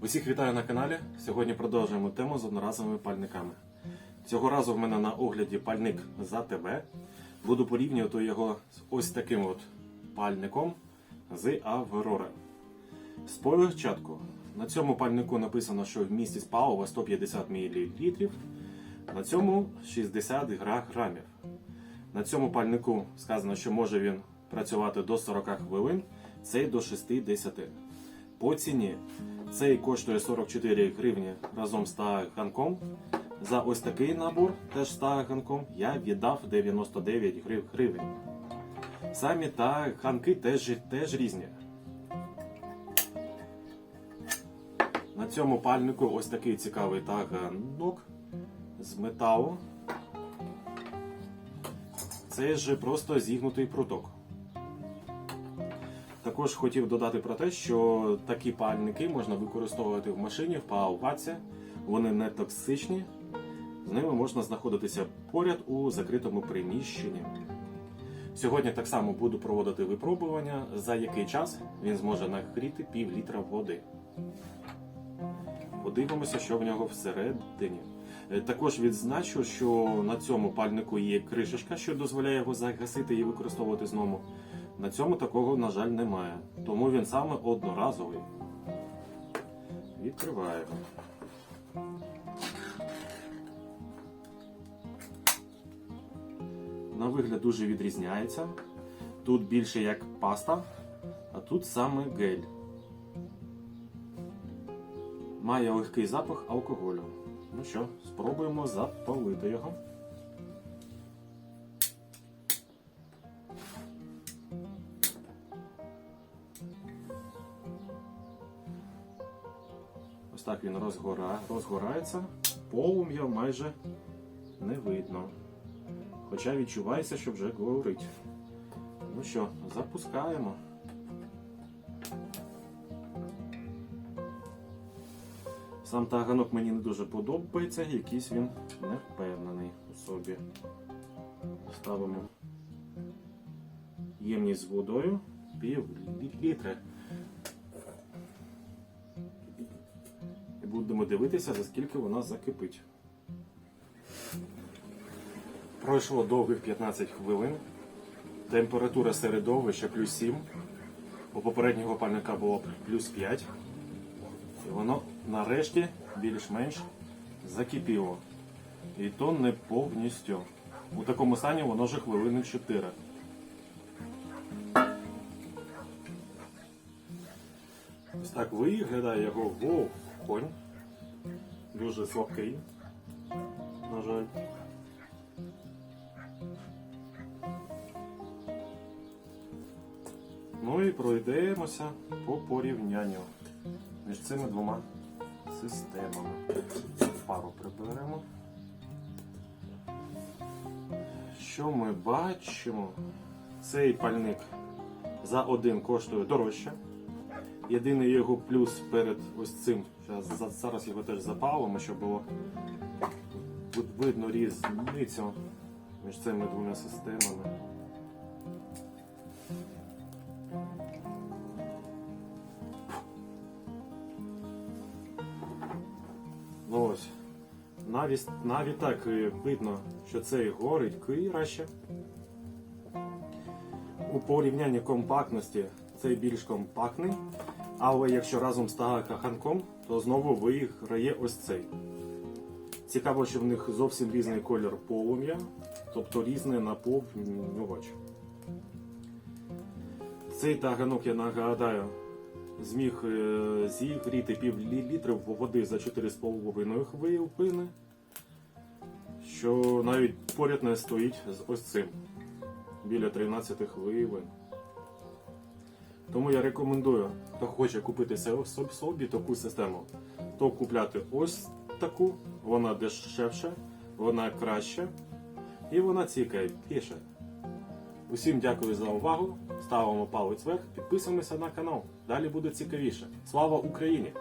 Усіх вітаю на каналі. Сьогодні продовжуємо тему з одноразовими пальниками. Цього разу в мене на огляді пальник за тебе. Буду порівнювати його з ось таким от пальником з Аврора. Спочатку на цьому пальнику написано, що вмістість палива 150 мл, на цьому 60 грамів. На цьому пальнику сказано, що може він працювати до 40 хвилин, цей до 60. По ціні цей коштує 44 гривні разом з таганком. За ось такий набор, теж з таганком, я віддав 99 грив- гривень. Самі таганки теж, теж різні. На цьому пальнику ось такий цікавий таганок з металу. Це ж просто зігнутий пруток. Також хотів додати про те, що такі пальники можна використовувати в машині, в пауваці. Вони не токсичні, з ними можна знаходитися поряд у закритому приміщенні. Сьогодні так само буду проводити випробування, за який час він зможе нагріти пів літра води. Подивимося, що в нього всередині. Е, Також відзначу, що на цьому пальнику є кришечка, що дозволяє його загасити і використовувати знову. На цьому такого, на жаль, немає. Тому він саме одноразовий. Відкриваємо. На вигляд дуже відрізняється. Тут більше як паста, а тут саме гель. Має легкий запах алкоголю. Ну що, спробуємо запалити його. Так він розгора... розгорається. Полум'я майже не видно. Хоча відчувається, що вже горить. Ну що, запускаємо. Сам таганок мені не дуже подобається, якийсь він не впевнений у собі. Ставимо ємність з водою пів літри. Будемо дивитися, за скільки вона закипить. Пройшло довгих 15 хвилин. Температура середовища плюс 7. У попереднього пальника було плюс 5. І воно нарешті більш-менш закипіло. І то не повністю. У такому стані воно вже хвилини 4. Ось так виглядає його вогонь. Дуже слабкий. На жаль. Ну і пройдемося по порівнянню між цими двома системами. Пару приберемо. Що ми бачимо? Цей пальник за один коштує дорожче. Єдиний його плюс перед ось цим. Зараз, зараз його теж запалимо, щоб було видно різницю між цими двома системами. Ну ось. Навіть, навіть так е, видно, що цей горить краще. У порівнянні компактності цей більш компактний, але якщо разом з тагаханком, то знову виграє ось цей. Цікаво, що в них зовсім різний колір полум'я, тобто різний наповнювач. Цей таганок, я нагадаю, зміг е, зігріти пів лі- літри води за 4,5 хвилини, що навіть поряд не стоїть з ось цим біля 13 хвилин. Тому я рекомендую, хто хоче купити собі, таку систему, то купляти ось таку, вона дешевша, вона краща і вона цікавіша. Усім дякую за увагу. Ставимо палець вверх, підписуємося на канал. Далі буде цікавіше. Слава Україні!